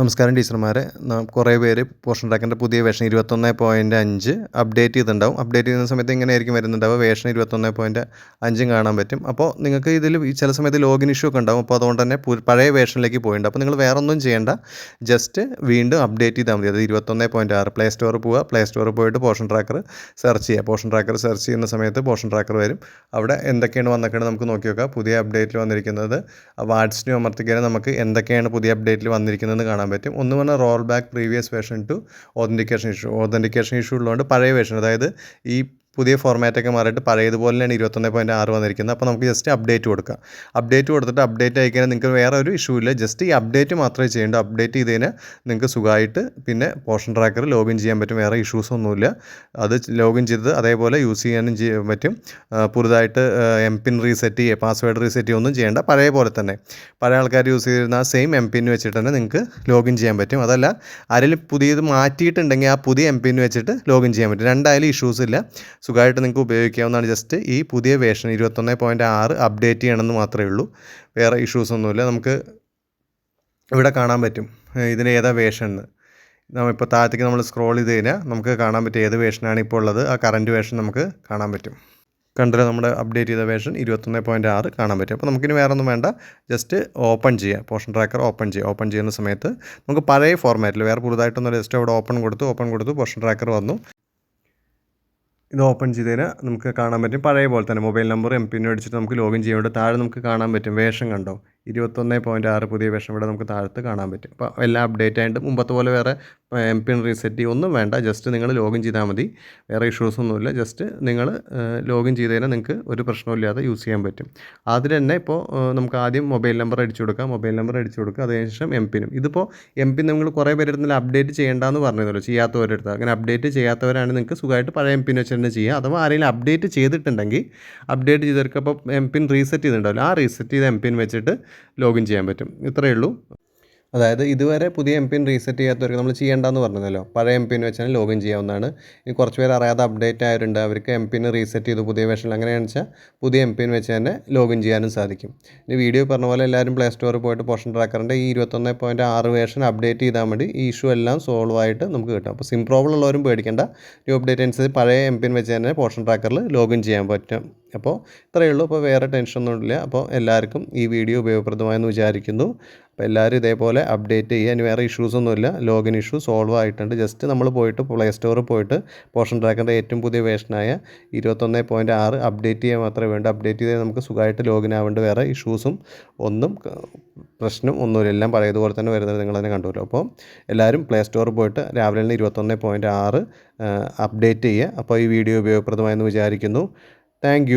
നമസ്കാരം ടീച്ചർമാരെ. കുറേ പേര് പോർഷൻ ട്രാക്കിന്റെ പുതിയ വേഷൻ ഇരുപത്തൊന്ന് പോയിന്റ് അഞ്ച് അപ്ഡേറ്റ് ചെയ്തിട്ടുണ്ടാവും. അപ്ഡേറ്റ് ചെയ്യുന്ന സമയത്ത് ഇങ്ങനെ ആയിരിക്കും വരുന്നുണ്ടാവുക. വേഷൻ ഇരുപത്തൊന്ന് പോയിന്റ് അഞ്ചും കാണാൻ പറ്റും. അപ്പോൾ നിങ്ങൾക്ക് ഇതിൽ ചില സമയത്ത് ലോഗിൻ ഇഷ്യൂ ഒക്കെ ഉണ്ടാവും. അപ്പോൾ അതുകൊണ്ട് തന്നെ പഴയ വേഷനിലേക്ക് പോയിണ്ട് അപ്പോൾ നിങ്ങൾ വേറെ ഒന്നും ചെയ്യേണ്ട. ജസ്റ്റ് വീണ്ടും അപ്ഡേറ്റ് ചെയ്താൽ മതി. അത് ഇരുപത്തൊന്ന് പോയിന്റ് ആറ്. പ്ലേ സ്റ്റോറിൽ പോവുക. പ്ലേ സ്റ്റോറിൽ പോയിട്ട് പോർഷൻ ട്രാക്കർ സെർച്ച് ചെയ്യുക. പോർഷൻ ട്രാക്കർ സെർച്ച് ചെയ്യുന്ന സമയത്ത് പോർഷൻ ട്രാക്കർ വരും. അവിടെ എന്തൊക്കെയാണ് വന്നിട്ടുണ്ട് നമുക്ക് നോക്കി നോക്കുക പുതിയ അപ്ഡേറ്റിൽ വന്നിരിക്കുന്നത് വാട്സിനും അമർത്തിക്കാനും നമുക്ക് എന്തൊക്കെയാണ് പുതിയ അപ്ഡേറ്റിൽ വന്നിരിക്കുന്നതെന്ന് കാണാൻ പറ്റും. ഒന്ന് പറഞ്ഞാൽ roll back previous version to authentication issue authentication issue ഉള്ളതുകൊണ്ട് പഴയ വേർഷൻ അതായത് ഈ പുതിയ ഫോർമാറ്റൊക്കെ മാറിയിട്ട് പഴയതുപോലെ തന്നെയാണ് ഇരുപത്തൊന്ന് പോയിന്റ് ആറ് വന്നിരിക്കുന്നത്. അപ്പോൾ നമുക്ക് ജസ്റ്റ് അപ്ഡേറ്റ് കൊടുക്കാം. അപ്ഡേറ്റ് കൊടുത്തിട്ട് അപ്ഡേറ്റ് അയക്കാൻ നിങ്ങൾക്ക് വേറെ ഒരു ഇഷ്യൂ ഇല്ല. ജസ്റ്റ് ഈ അപ്ഡേറ്റ് മാത്രമേ ചെയ്യേണ്ടൂ. അപ്ഡേറ്റ് ചെയ്ത് കഴിഞ്ഞാൽ നിങ്ങൾക്ക് സുഖമായിട്ട് പിന്നെ പോർഷൻ ട്രാക്കർ ലോഗിൻ ചെയ്യാൻ പറ്റും. വേറെ ഇഷ്യൂസ് ഒന്നുമില്ല. അത് ലോഗിൻ ചെയ്ത് അതേപോലെ യൂസ് ചെയ്യാനും പറ്റും. പുതുതായിട്ട് എം പിൻ റീസെറ്റ് ചെയ്യുക പാസ്വേഡ് റീസെറ്റ് ചെയ്യുക ഒന്നും ചെയ്യേണ്ട. പഴയ പോലെ തന്നെ. പഴയ ആൾക്കാർ യൂസ് ചെയ്തിരുന്ന ആ സെയിം എം പിൻ വെച്ചിട്ട് തന്നെ നിങ്ങൾക്ക് ലോഗിൻ ചെയ്യാൻ പറ്റും. അതല്ല ആരെങ്കിലും പുതിയത് മാറ്റിയിട്ടുണ്ടെങ്കിൽ ആ പുതിയ എം പിൻ വെച്ചിട്ട് ലോഗിൻ ചെയ്യാൻ പറ്റും. രണ്ടായാലും ഇഷ്യൂസ് ഇല്ല. സുഖമായിട്ട് നിങ്ങൾക്ക് ഉപയോഗിക്കാവുന്നതാണ്. ജസ്റ്റ് ഈ പുതിയ വേഷൻ ഇരുപത്തൊന്ന് പോയിന്റ് ആറ് അപ്ഡേറ്റ് ചെയ്യണമെന്ന് മാത്രമേ ഉള്ളൂ. വേറെ ഇഷ്യൂസ് ഒന്നുമില്ല. നമുക്ക് ഇവിടെ കാണാൻ പറ്റും. ഇതിന്റെ ഏതാ വേഷൻ എന്ന്. നമ്മളിപ്പോൾ താഴത്തേക്ക് നമ്മൾ സ്ക്രോൾ ചെയ്ത് കഴിഞ്ഞാൽ നമുക്ക് കാണാൻ പറ്റും ഏത് വേഷനാണ് ഇപ്പോൾ ഉള്ളത്. ആ കറന്റ് വേഷൻ നമുക്ക് കാണാൻ പറ്റും. കണ്ടല്ലോ നമ്മുടെ അപ്ഡേറ്റ് ചെയ്ത വേഷൻ ഇരുപത്തൊന്ന് പോയിന്റ് ആറ് കാണാൻ പറ്റും. അപ്പോൾ നമുക്കിനി വേറെ ഒന്നും വേണ്ട. ജസ്റ്റ് ഓപ്പൺ ചെയ്യുക പോർഷൻ ട്രാക്കർ ഓപ്പൺ ചെയ്യുക ഓപ്പൺ ചെയ്യുന്ന സമയത്ത് നമുക്ക് പഴയ ഫോർമാറ്റിൽ വേറെ പുതുതായിട്ടൊന്നും ജസ്റ്റ് അവിടെ ഓപ്പൺ കൊടുത്തു ഓപ്പൺ കൊടുത്തു പോർഷൻ ട്രാക്കർ വന്നു. ഇത് ഓപ്പൺ ചെയ്ത് കഴിഞ്ഞാൽ നമുക്ക് കാണാൻ പറ്റും. പഴയ പോലെ തന്നെ മൊബൈൽ നമ്പർ എം പിന്നെ അടിച്ചിട്ട് നമുക്ക് ലോഗിൻ ചെയ്യുമ്പോൾ താഴെ നമുക്ക് കാണാൻ പറ്റും. വേഷം കണ്ടോ? ഇരുപത്തൊന്ന് പോയിന്റ് ആറ് പുതിയ വേഷം ഇവിടെ നമുക്ക് താഴത്ത് കാണാൻ പറ്റും. അപ്പോൾ എല്ലാം അപ്ഡേറ്റ് ആയിട്ട് മുമ്പത്തെ പോലെ വേറെ എം പിൻ റീസെറ്റ് ഒന്നും വേണ്ട. ജസ്റ്റ് നിങ്ങൾ ലോഗിൻ ചെയ്താൽ മതി. വേറെ ഇഷ്യൂസ് ഒന്നുമില്ല ജസ്റ്റ് നിങ്ങൾ ലോഗിൻ ചെയ്ത് കഴിഞ്ഞാൽ നിങ്ങൾക്ക് ഒരു പ്രശ്നമില്ലാതെ യൂസ് ചെയ്യാൻ പറ്റും. അതിൽ തന്നെ ഇപ്പോൾ നമുക്ക് ആദ്യം മൊബൈൽ നമ്പർ അടിച്ചു കൊടുക്കാം. മൊബൈൽ നമ്പർ അടിച്ചു കൊടുക്കുക. അതിനുശേഷം എം പിനും ഇതിപ്പോൾ എം പിൻ നിങ്ങൾ കുറേ പേരെടുത്തിൽ അപ്ഡേറ്റ് ചെയ്യേണ്ടതെന്ന് പറഞ്ഞതല്ലോ ചെയ്യാത്തവരെടുത്ത് അങ്ങനെ അപ്ഡേറ്റ് ചെയ്യാത്തവരാണ് നിങ്ങൾക്ക് സുഖമായിട്ട് പഴയ എം പിൻ വെച്ച് തന്നെ ചെയ്യുക. അഥവാ ആരെങ്കിലും അപ്ഡേറ്റ് ചെയ്തിട്ടുണ്ടെങ്കിൽ അപ്ഡേറ്റ് ചെയ്തവർക്ക് അപ്പോൾ എം പിൻ റീസെറ്റ് ചെയ്തിട്ടുണ്ടാവില്ല. ആ റീസെറ്റ് ചെയ്ത എം പിൻ വെച്ചിട്ട് ലോഗിൻ ചെയ്യാൻ പറ്റും. ഇത്രയേ ഉള്ളൂ. അതായത് ഇതുവരെ പുതിയ എം പിൻ റീസെറ്റ് ചെയ്യാത്തവർക്ക് നമ്മൾ ചെയ്യേണ്ടെന്ന് പറഞ്ഞല്ലോ പഴയ എം പിൻ വെച്ചാൽ ലോഗിൻ ചെയ്യാവുന്നതാണ്. ഇനി കുറച്ച് പേര് അറിയാതെ അപ്ഡേറ്റ് ആയവരുണ്ട്. അവർക്ക് എം പിൻ റീസെറ്റ് ചെയ്ത് പുതിയ വേഷനിൽ അങ്ങനെയാണെന്ന് വെച്ചാൽ പുതിയ എം പിൻ വെച്ച് തന്നെ ലോഗിൻ ചെയ്യാനും സാധിക്കും. ഇനി വീഡിയോ പറഞ്ഞ പോലെ എല്ലാവരും പ്ലേ സ്റ്റോറിൽ പോയിട്ട് പോർഷൻ ട്രാക്കറിന്റെ ഈ ഇരുപത്തൊന്ന് പോയിന്റ് ആറ് വേഷൻ അപ്ഡേറ്റ് ചെയ്താൽ മതി. ഈ ഇഷ്യൂ എല്ലാം സോൾവ് ആയിട്ട് നമുക്ക് കിട്ടും. അപ്പോൾ സിം പ്രോബ്ലം ഉള്ളവരും പേടിക്കേണ്ട. ന്യൂ അപ്ഡേറ്റ് അനുസരിച്ച് പഴയ എം പിൻ വെച്ച് തന്നെ പോർഷൻ ട്രാക്കറിൽ ലോഗിൻ ചെയ്യാൻ പറ്റും. അപ്പോൾ ഇത്രയേ ഉള്ളൂ. അപ്പോൾ വേറെ ടെൻഷനൊന്നുമില്ല അപ്പോൾ എല്ലാവർക്കും ഈ വീഡിയോ ഉപയോഗപ്രദമായെന്ന് വിചാരിക്കുന്നു. അപ്പോൾ എല്ലാവരും ഇതേപോലെ അപ്ഡേറ്റ് ചെയ്യുക. ഇനി വേറെ ഇഷ്യൂസ് ഒന്നുമില്ല ലോഗിൻ ഇഷ്യൂ സോൾവ് ആയിട്ടുണ്ട്. ജസ്റ്റ് നമ്മൾ പോയിട്ട് പ്ലേ സ്റ്റോറിൽ പോയിട്ട് പോർഷൻ ട്രാക്കറിന്റെ ഏറ്റവും പുതിയ വേഷനായ ഇരുപത്തൊന്ന് പോയിന്റ് ആറ് അപ്ഡേറ്റ് ചെയ്യാൻ മാത്രമേ വേണ്ടൂ. അപ്ഡേറ്റ് ചെയ്താൽ നമുക്ക് സുഖമായിട്ട് ലോഗിൻ ആവേണ്ട വേറെ ഇഷ്യൂസും ഒന്നും പ്രശ്നം ഒന്നുമില്ല എല്ലാം പഴയതുപോലെ തന്നെ വരുന്നത് നിങ്ങൾ തന്നെ കണ്ടുവല്ലോ. അപ്പോൾ എല്ലാവരും പ്ലേ സ്റ്റോറിൽ പോയിട്ട് രാവിലെ തന്നെ ഇരുപത്തൊന്ന് പോയിന്റ് ആറ് അപ്ഡേറ്റ് ചെയ്യുക. അപ്പോൾ ഈ വീഡിയോ ഉപയോഗപ്രദമായെന്ന് വിചാരിക്കുന്നു. താങ്ക്